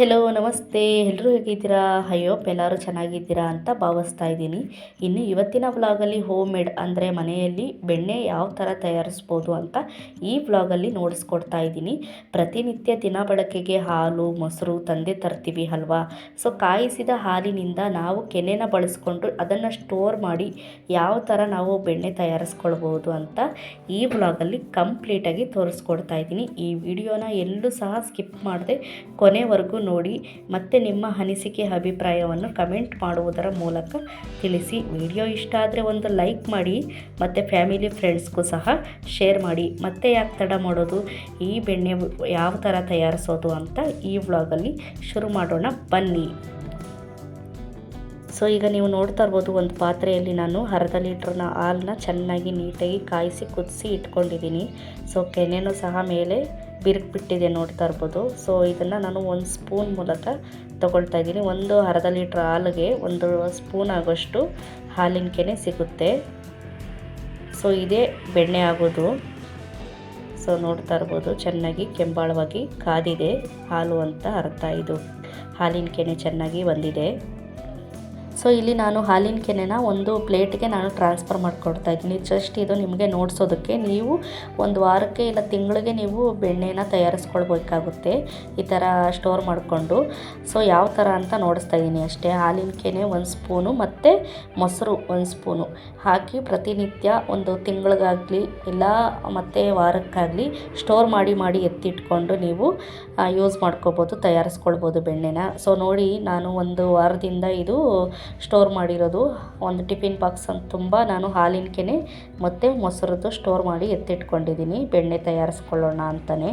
Hello ನಮಸ್ತೆ. ಎಲ್ಲರೂ ಹೇಗಿದ್ದೀರಾ? ಹೋಪ್ ಎಲ್ಲರೂ ಚೆನ್ನಾಗಿದ್ದೀರಾ ಅಂತ ಭಾವಿಸ್ತಾ ಇದ್ದೀನಿ. ಇನ್ನು ಇವತ್ತಿನ ವ್ಲಾಗಲ್ಲಿ ಹೋಮ್ ಮೇಡ್ ಅಂದರೆ ಮನೆಯಲ್ಲಿ ಬೆಣ್ಣೆ ಯಾವ ಥರ ತಯಾರಿಸ್ಬೋದು ಅಂತ ಈ ವ್ಲಾಗಲ್ಲಿ ನೋಡಿಸ್ಕೊಡ್ತಾ ಇದ್ದೀನಿ. ಪ್ರತಿನಿತ್ಯ ದಿನ ಬಳಕೆಗೆ ಹಾಲು, ಮೊಸರು ತಂದೆ ತರ್ತೀವಿ ಅಲ್ವಾ? ಸೊ ಕಾಯಿಸಿದ ಹಾಲಿನಿಂದ ನಾವು ಕೆನೆನ ಬಳಸ್ಕೊಂಡು ಅದನ್ನು ಸ್ಟೋರ್ ಮಾಡಿ ಯಾವ ಥರ ನಾವು ಬೆಣ್ಣೆ ತಯಾರಿಸ್ಕೊಳ್ಬೋದು ಅಂತ ಈ ವ್ಲಾಗಲ್ಲಿ ಕಂಪ್ಲೀಟಾಗಿ ತೋರಿಸ್ಕೊಡ್ತಾ ಇದ್ದೀನಿ. ಈ ವಿಡಿಯೋನ ಎಲ್ಲೂ ಸಹ ಸ್ಕಿಪ್ ಮಾಡದೆ ಕೊನೆವರೆಗೂ ನೋಡಿ ಮತ್ತು ನಿಮ್ಮ ಅನಿಸಿಕೆ, ಅಭಿಪ್ರಾಯವನ್ನು ಕಮೆಂಟ್ ಮಾಡುವುದರ ಮೂಲಕ ತಿಳಿಸಿ. ವಿಡಿಯೋ ಇಷ್ಟ ಆದರೆ ಒಂದು ಲೈಕ್ ಮಾಡಿ, ಮತ್ತು ಫ್ಯಾಮಿಲಿ ಫ್ರೆಂಡ್ಸ್ಗೂ ಸಹ ಶೇರ್ ಮಾಡಿ. ಮತ್ತೆ ಯಾಕೆ ತಡ ಮಾಡೋದು? ಈ ಬೆಣ್ಣೆ ಯಾವ ಥರ ತಯಾರಿಸೋದು ಅಂತ ಈ ವ್ಲಾಗಲ್ಲಿ ಶುರು ಮಾಡೋಣ. ಬನ್ನಿ. ಸೊ ಈಗ ನೀವು ನೋಡ್ತಾ ಇರ್ಬೋದು, ಒಂದು ಪಾತ್ರೆಯಲ್ಲಿ ನಾನು ಅರ್ಧ ಲೀಟ್ರ್ನ ಹಾಲನ್ನ ಚೆನ್ನಾಗಿ ನೀಟಾಗಿ ಕಾಯಿಸಿ, ಕುದಿಸಿ ಇಟ್ಕೊಂಡಿದ್ದೀನಿ. ಸೊ ಕೆನೆನೂ ಸಹ ಮೇಲೆ ಬಿರುಕ್ಬಿಟ್ಟಿದೆ ನೋಡ್ತಾ ಇರ್ಬೋದು. ಸೊ ಇದನ್ನು ನಾನು ಒಂದು ಸ್ಪೂನ್ ಮೂಲಕ ತಗೊಳ್ತಾ ಇದ್ದೀನಿ. ಒಂದು ಅರ್ಧ ಲೀಟ್ರ್ ಹಾಲಿಗೆ ಒಂದು ಸ್ಪೂನ್ ಆಗೋಷ್ಟು ಹಾಲಿನ ಕೆನೆ ಸಿಗುತ್ತೆ. ಸೊ ಇದೇ ಬೆಣ್ಣೆ ಆಗೋದು. ಸೊ ನೋಡ್ತಾ ಇರ್ಬೋದು, ಚೆನ್ನಾಗಿ ಕೆಂಬಾಳವಾಗಿ ಕಾದಿದೆ ಹಾಲು ಅಂತ ಅರ್ಥ ಇದು. ಹಾಲಿನ ಕೆನೆ ಚೆನ್ನಾಗಿ ಬಂದಿದೆ. ಸೊ ಇಲ್ಲಿ ನಾನು ಹಾಲಿನ ಕೆನೆನ ಒಂದು ಪ್ಲೇಟ್ಗೆ ನಾನು ಟ್ರಾನ್ಸ್ಫರ್ ಮಾಡಿಕೊಡ್ತಾ ಇದ್ದೀನಿ. ಜಸ್ಟ್ ಇದು ನಿಮಗೆ ನೋಡಿಸೋದಕ್ಕೆ ನೀವು ಒಂದು ವಾರಕ್ಕೆ ಇಲ್ಲ ತಿಂಗಳಿಗೆ ನೀವು ಬೆಣ್ಣೆನ ತಯಾರಿಸ್ಕೊಳ್ಬೇಕಾಗುತ್ತೆ. ಈ ಥರ ಸ್ಟೋರ್ ಮಾಡಿಕೊಂಡು. ಸೊ ಯಾವ ಥರ ಅಂತ ನೋಡಿಸ್ತಾ ಇದ್ದೀನಿ ಅಷ್ಟೇ. ಹಾಲಿನ ಕೆನೆ ಒಂದು ಸ್ಪೂನು ಮತ್ತು ಮೊಸರು ಒಂದು ಸ್ಪೂನು. ಹಾಕಿ ಪ್ರತಿನಿತ್ಯ ಒಂದು ತಿಂಗಳಿಗಾಗಲಿ ಇಲ್ಲ ಮತ್ತು ವಾರಕ್ಕಾಗಲಿ ಸ್ಟೋರ್ ಮಾಡಿ ಮಾಡಿ ಎತ್ತಿಟ್ಕೊಂಡು ನೀವು ಯೂಸ್ ಮಾಡ್ಕೋಬೋದು, ತಯಾರಿಸ್ಕೊಳ್ಬೋದು ಬೆಣ್ಣೆನ. ಸೊ ನೋಡಿ ನಾನು ಒಂದು ವಾರದಿಂದ ಇದು ಸ್ಟೋರ್ ಮಾಡಿರೋದು. ಒಂದು ಟಿಫಿನ್ ಬಾಕ್ಸ್ ಅಂತ ತುಂಬ ನಾನು ಹಾಲಿನ ಕೆನೆ ಮತ್ತು ಮೊಸರದ್ದು ಸ್ಟೋರ್ ಮಾಡಿ ಎತ್ತಿಟ್ಕೊಂಡಿದ್ದೀನಿ ಬೆಣ್ಣೆ ತಯಾರಿಸ್ಕೊಳ್ಳೋಣ ಅಂತಲೇ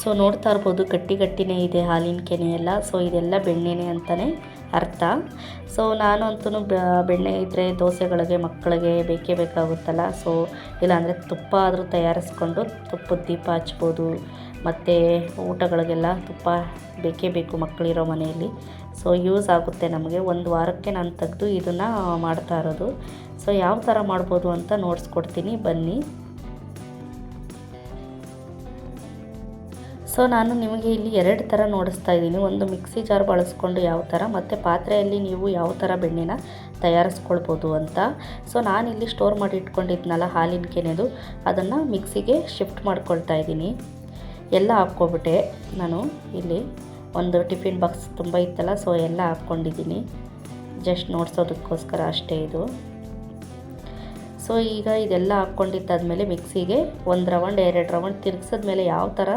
ಸೊ ನೋಡ್ತಾ ಇರ್ಬೋದು ಗಟ್ಟಿ ಗಟ್ಟಿನೇ ಇದೆ ಹಾಲಿನ ಕೆನೆ ಎಲ್ಲ. ಸೊ ಇದೆಲ್ಲ ಬೆಣ್ಣೆನೆ ಅಂತಲೇ ಅರ್ಥ. ಸೊ ನಾನು ಅಂತೂ ಬೆಣ್ಣೆ ಇದ್ದರೆ ದೋಸೆಗಳಿಗೆ, ಮಕ್ಕಳಿಗೆ ಬೇಕೇ ಬೇಕಾಗುತ್ತಲ್ಲ. ಸೊ ಇಲ್ಲಾಂದರೆ ತುಪ್ಪ ಆದರೂ ತಯಾರಿಸ್ಕೊಂಡು ತುಪ್ಪದ ದೀಪ ಹಚ್ಬೋದು. ಮತ್ತು ಊಟಗಳಿಗೆಲ್ಲ ತುಪ್ಪ ಬೇಕೇ ಬೇಕು ಮಕ್ಕಳಿರೋ ಮನೆಯಲ್ಲಿ. ಸೊ ಯೂಸ್ ಆಗುತ್ತೆ ನಮಗೆ. ಒಂದು ವಾರಕ್ಕೆ ನಾನು ತೆಗೆದು ಇದನ್ನು ಮಾಡ್ತಾ ಇರೋದು. ಸೊ ಯಾವ ಥರ ಮಾಡ್ಬೋದು ಅಂತ ನೋಡಿಸ್ಕೊಡ್ತೀನಿ. ಬನ್ನಿ. ಸೊ ನಾನು ನಿಮಗೆ ಇಲ್ಲಿ ಎರಡು ಥರ ನೋಡಿಸ್ತಾ ಇದ್ದೀನಿ. ಒಂದು ಮಿಕ್ಸಿ ಜಾರ್ ಬಳಸ್ಕೊಂಡು ಯಾವ ಥರ ಮತ್ತು ಪಾತ್ರೆಯಲ್ಲಿ ನೀವು ಯಾವ ಥರ ಬೆಣ್ಣೆನ ತಯಾರಿಸ್ಕೊಳ್ಬೋದು ಅಂತ. ಸೊ ಇಲ್ಲಿ ಸ್ಟೋರ್ ಮಾಡಿ ಇಟ್ಕೊಂಡಿದ್ನಲ್ಲ, ಹಾಲಿನ ಕೆನೆದು. ಅದನ್ನು ಮಿಕ್ಸಿಗೆ ಶಿಫ್ಟ್ ಮಾಡ್ಕೊಳ್ತಾ ಇದ್ದೀನಿ. ಎಲ್ಲ ಹಾಕ್ಕೊಬಿಟ್ಟೆ. ನಾನು ಇಲ್ಲಿ ಒಂದು ಟಿಫಿನ್ ಬಾಕ್ಸ್ ತುಂಬ ಇತ್ತಲ್ಲ ಸೊ ಎಲ್ಲ ಹಾಕ್ಕೊಂಡಿದ್ದೀನಿ. ಜಸ್ಟ್ ನೋಡ್ಸೋದಕ್ಕೋಸ್ಕರ ಅಷ್ಟೇ ಇದು. ಸೊ ಈಗ ಇದೆಲ್ಲ ಹಾಕ್ಕೊಂಡಿದ್ದಾದ್ಮೇಲೆ ಮಿಕ್ಸಿಗೆ ಒಂದು ರೌಂಡ್, ಎರಡು ರೌಂಡ್ ತಿರ್ಗಿಸಿದ್ಮೇಲೆ ಯಾವ ಥರ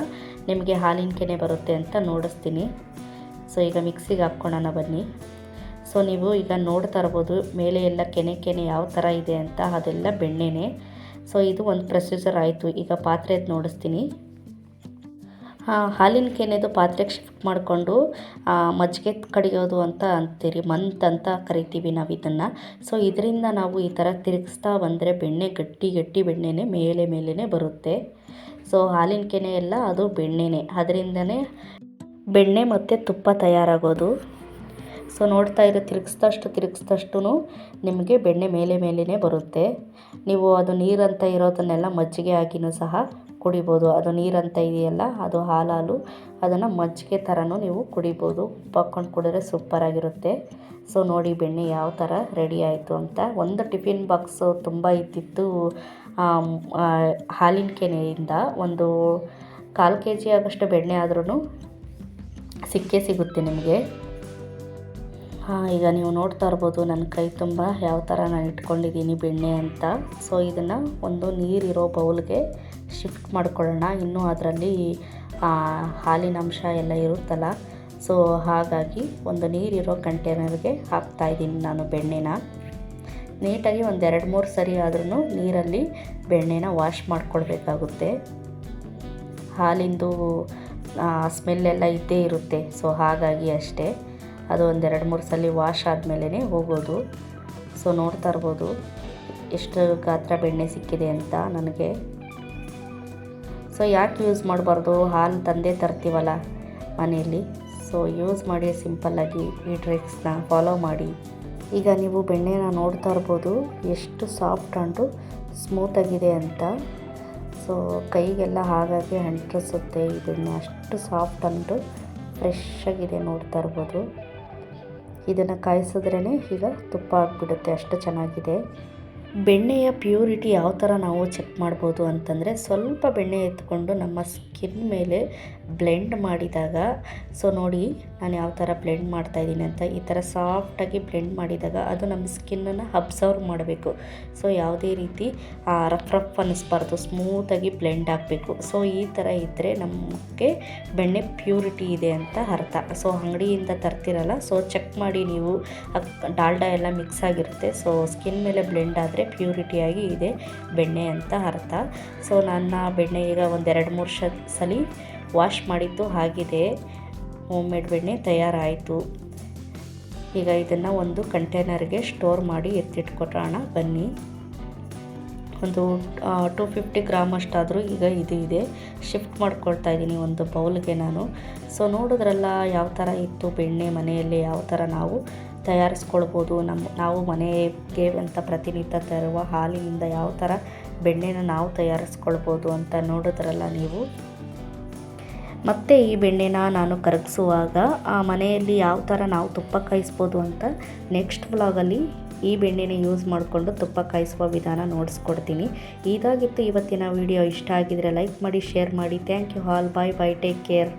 ನಿಮಗೆ ಹಾಲಿನ ಕೆನೆ ಬರುತ್ತೆ ಅಂತ ನೋಡಿಸ್ತೀನಿ. ಸೊ ಈಗ ಮಿಕ್ಸಿಗೆ ಹಾಕ್ಕೊಳ್ಳೋಣ ಬನ್ನಿ. ಸೊ ನೀವು ಈಗ ನೋಡ್ತಾ ಇರ್ಬೋದು ಮೇಲೆ ಎಲ್ಲ ಕೆನೆ ಕೆನೆ ಯಾವ ಥರ ಇದೆ ಅಂತ, ಅದೆಲ್ಲ ಬೆಣ್ಣೆನೇ. ಸೊ ಇದು ಒಂದು ಪ್ರೊಸೀಜರ್ ಆಯಿತು. ಈಗ ಪಾತ್ರೆದು ನೋಡಿಸ್ತೀನಿ. ಹಾಲಿನ ಕೆನೆದು ಪಾತ್ರೆಗೆ ಶಿಫ್ಟ್ ಮಾಡಿಕೊಂಡು ಮಜ್ಜಿಗೆ ಕಡಿಯೋದು ಅಂತ ಅಂತೀರಿ, ಮಂತ್ ಅಂತ ಕರಿತೀವಿ ನಾವು ಇದನ್ನು. ಸೊ ಇದರಿಂದ ನಾವು ಈ ಥರ ತಿರುಗಿಸ್ತಾ ಬಂದರೆ ಬೆಣ್ಣೆ ಗಟ್ಟಿ ಗಟ್ಟಿ ಬೆಣ್ಣೆನೇ ಮೇಲೆ ಮೇಲೇ ಬರುತ್ತೆ. ಸೊ ಹಾಲಿನ ಕೆನೆ ಎಲ್ಲ ಅದು ಬೆಣ್ಣೆನೇ. ಅದರಿಂದನೇ ಬೆಣ್ಣೆ ಮತ್ತು ತುಪ್ಪ ತಯಾರಾಗೋದು. ಸೊ ನೋಡ್ತಾ ಇರೋ, ತಿರುಗಿಸ್ದಷ್ಟು ತಿರುಗಿಸ್ದಷ್ಟು ನಿಮಗೆ ಬೆಣ್ಣೆ ಮೇಲೆ ಮೇಲೇ ಬರುತ್ತೆ. ನೀವು ಅದು ನೀರಂತ ಇರೋದನ್ನೆಲ್ಲ ಮಜ್ಜಿಗೆ ಹಾಕಿನೂ ಸಹ ಕುಡಿಬೋದು. ಅದು ನೀರಂತ ಇದೆಯಲ್ಲ, ಅದು ಹಾಲು ಹಾಲು ಅದನ್ನು ಮಜ್ಜಿಗೆ ಥರನೂ ನೀವು ಕುಡಿಬೋದು. ಉಪ್ಪು ಹಾಕ್ಕೊಂಡು ಕುಡಿದ್ರೆ ಸೂಪರಾಗಿರುತ್ತೆ ಸೊ ನೋಡಿ ಬೆಣ್ಣೆ ಯಾವ ಥರ ರೆಡಿ ಆಯಿತು ಅಂತ. ಒಂದು ಟಿಫಿನ್ ಬಾಕ್ಸು ತುಂಬ ಇದ್ದಿತ್ತು ಹಾಲಿನ ಕೆನೆಯಿಂದ ಒಂದು ಕಾಲು ಕೆ ಜಿ ಆಗೋಷ್ಟು ಬೆಣ್ಣೆ ಆದ್ರೂ ಸಿಕ್ಕೇ ಸಿಗುತ್ತೆ ನಿಮಗೆ. ಹಾಂ, ಈಗ ನೀವು ನೋಡ್ತಾ ಇರ್ಬೋದು ನನ್ನ ಕೈ ತುಂಬ ಯಾವ ಥರ ನಾನು ಇಟ್ಕೊಂಡಿದ್ದೀನಿ ಬೆಣ್ಣೆ ಅಂತ. ಸೊ ಇದನ್ನು ಒಂದು ನೀರಿರೋ ಬೌಲ್ಗೆ ಶಿಫ್ಟ್ ಮಾಡ್ಕೊಳ್ಳೋಣ. ಇನ್ನೂ ಅದರಲ್ಲಿ ಹಾಲಿನ ಅಂಶ ಎಲ್ಲ ಇರುತ್ತಲ್ಲ? ಸೊ ಹಾಗಾಗಿ ಒಂದು ನೀರಿರೋ ಕಂಟೈನರ್ಗೆ ಹಾಕ್ತಾಯಿದ್ದೀನಿ ನಾನು ಬೆಣ್ಣೆನ. ನೀಟಾಗಿ ಒಂದು ಎರಡು ಮೂರು ಸರಿ ಆದ್ರೂ ನೀರಲ್ಲಿ ಬೆಣ್ಣೆನ ವಾಶ್ ಮಾಡ್ಕೊಳ್ಬೇಕಾಗುತ್ತೆ. ಹಾಲಿಂದು ಸ್ಮೆಲ್ಲೆಲ್ಲ ಇದ್ದೇ ಇರುತ್ತೆ. ಸೊ ಹಾಗಾಗಿ ಅಷ್ಟೇ. ಅದು ಒಂದೆರಡು ಮೂರು ಸಲ ವಾಶ್ ಆದಮೇಲೇ ಹೋಗೋದು. ಸೊ ನೋಡ್ತಾ ಇರ್ಬೋದು. ಎಷ್ಟು ಗಾತ್ರ ಬೆಣ್ಣೆ ಸಿಕ್ಕಿದೆ ಅಂತ ನನಗೆ. ಸೊ ಯಾಕೆ ಯೂಸ್ ಮಾಡಬಾರ್ದು? ಹಾಲು ತಂದೆ ತರ್ತೀವಲ್ಲ ಮನೆಯಲ್ಲಿ. ಸೊ ಯೂಸ್ ಮಾಡಿ ಸಿಂಪಲ್ಲಾಗಿ ಈ ಟ್ರಿಕ್ಸ್ನ ಫಾಲೋ ಮಾಡಿ. ಈಗ ನೀವು ಬೆಣ್ಣೆನ ನೋಡ್ತಾ ಇರ್ಬೋದು. ಎಷ್ಟು ಸಾಫ್ಟ್ ಅಂಟು ಸ್ಮೂತಾಗಿದೆ ಅಂತ. ಸೊ ಸೊ ಕೈಗೆಲ್ಲ ಹಾಗಾಗಿ ಅಂಟಿಸುತ್ತೆ. ಇದನ್ನು ಅಷ್ಟು ಸಾಫ್ಟ್ ಅಂಟು ಫ್ರೆಶ್ ಆಗಿದೆ ನೋಡ್ತಾ ಇರ್ಬೋದು. ಇದನ್ನು ಕಾಯಿಸಿದ್ರೇ ಈಗ ತುಪ್ಪ ಆಗಿಬಿಡುತ್ತೆ. ಅಷ್ಟು ಚೆನ್ನಾಗಿದೆ. ಬೆಣ್ಣೆಯ ಪ್ಯೂರಿಟಿ ಯಾವ ಥರ ನಾವು ಚೆಕ್ ಮಾಡ್ಬೋದು ಅಂತಂದರೆ ಸ್ವಲ್ಪ ಬೆಣ್ಣೆ ಎತ್ಕೊಂಡು ನಮ್ಮ ಸ್ಕಿನ್ ಮೇಲೆ ಬ್ಲೆಂಡ್ ಮಾಡಿದಾಗ ಸೊ ನೋಡಿ ನಾನು ಯಾವ ಥರ ಬ್ಲೆಂಡ್ ಮಾಡ್ತಾಯಿದ್ದೀನಿ ಅಂತ, ಈ ಥರ ಸಾಫ್ಟಾಗಿ ಬ್ಲೆಂಡ್ ಮಾಡಿದಾಗ ಅದು ನಮ್ಮ ಸ್ಕಿನ್ನನ್ನು ಅಬ್ಸರ್ವ್ ಮಾಡಬೇಕು. ಸೊ ಯಾವುದೇ ರೀತಿ ರಫ್ ರಫ್ ಅನ್ನಿಸ್ಬಾರ್ದು ಸ್ಮೂತಾಗಿ ಬ್ಲೆಂಡ್ ಆಗಬೇಕು. ಸೊ ಈ ಥರ ಇದ್ದರೆ ನಮಗೆ ಬೆಣ್ಣೆ ಪ್ಯೂರಿಟಿ ಇದೆ ಅಂತ ಅರ್ಥ. ಸೊ ಅಂಗಡಿಯಿಂದ ತರ್ತಿರಲ್ಲ ಸೊ ಚೆಕ್ ಮಾಡಿ ನೀವು. ಡಾಲ್ಡಾ ಎಲ್ಲ ಮಿಕ್ಸ್ ಆಗಿರುತ್ತೆ ಸೊ ಸ್ಕಿನ್ ಮೇಲೆ ಬ್ಲೆಂಡ್ ಆದರೆ ಪ್ಯೂರಿಟಿಯಾಗಿ ಇದೆ ಬೆಣ್ಣೆ ಅಂತ ಅರ್ಥ. ಸೊ ನನ್ನ ಬೆಣ್ಣೆ ಈಗ ಒಂದೆರಡು ಮೂರು ಸಲ ವಾಶ್ ಮಾಡಿದ್ದು ಆಗಿದೆ ಹೋಮ್ ಮೇಡ್ ಬೆಣ್ಣೆ ತಯಾರಾಯಿತು. ಈಗ ಇದನ್ನು ಒಂದು ಕಂಟೈನರ್ಗೆ ಸ್ಟೋರ್ ಮಾಡಿ ಎತ್ತಿಟ್ಕೊಟ್ರೋಣ, ಬನ್ನಿ. ಒಂದು ಟು ಫಿಫ್ಟಿ ಗ್ರಾಮ್ ಅಷ್ಟಾದರೂ ಈಗ ಇದು ಇದೆ. ಶಿಫ್ಟ್ ಮಾಡ್ಕೊಳ್ತಾ ಇದ್ದೀನಿ ಒಂದು ಬೌಲ್ಗೆ ನಾನು. ಸೊ ನೋಡಿದ್ರಲ್ಲ ಯಾವ ಥರ ಇತ್ತು ಬೆಣ್ಣೆ ಮನೆಯಲ್ಲಿ, ಯಾವ ಥರ ನಾವು ತಯಾರಿಸ್ಕೊಳ್ಬೋದು. ನಮ್ಮ ನಾವು ಮನೆಗೆ ಅಂತ ಪ್ರತಿನಿತ್ಯ ತರುವ ಹಾಲಿನಿಂದ ಯಾವ ಥರ ಬೆಣ್ಣೆನ ನಾವು ತಯಾರಿಸ್ಕೊಳ್ಬೋದು ಅಂತ ನೋಡಿದ್ರಲ್ಲ ನೀವು. ಮತ್ತು ಈ ಬೆಣ್ಣೆನ ನಾನು ಕರಗಿಸುವಾಗ ಆ ಮನೆಯಲ್ಲಿ ಯಾವ ಥರ ನಾವು ತುಪ್ಪ ಕಾಯಿಸ್ಬೋದು ಅಂತ ನೆಕ್ಸ್ಟ್ ವ್ಲಾಗಲ್ಲಿ ಈ ಬೆಣ್ಣೆನ ಯೂಸ್ ಮಾಡಿಕೊಂಡು ತುಪ್ಪ ಕಾಯಿಸುವ ವಿಧಾನ ನೋಡಿಸ್ಕೊಡ್ತೀನಿ. ಇದಾಗಿತ್ತು ಇವತ್ತಿನ ವಿಡಿಯೋ ಇಷ್ಟ ಆಗಿದರೆ ಲೈಕ್ ಮಾಡಿ ಶೇರ್ ಮಾಡಿ. Thank you all bye bye take care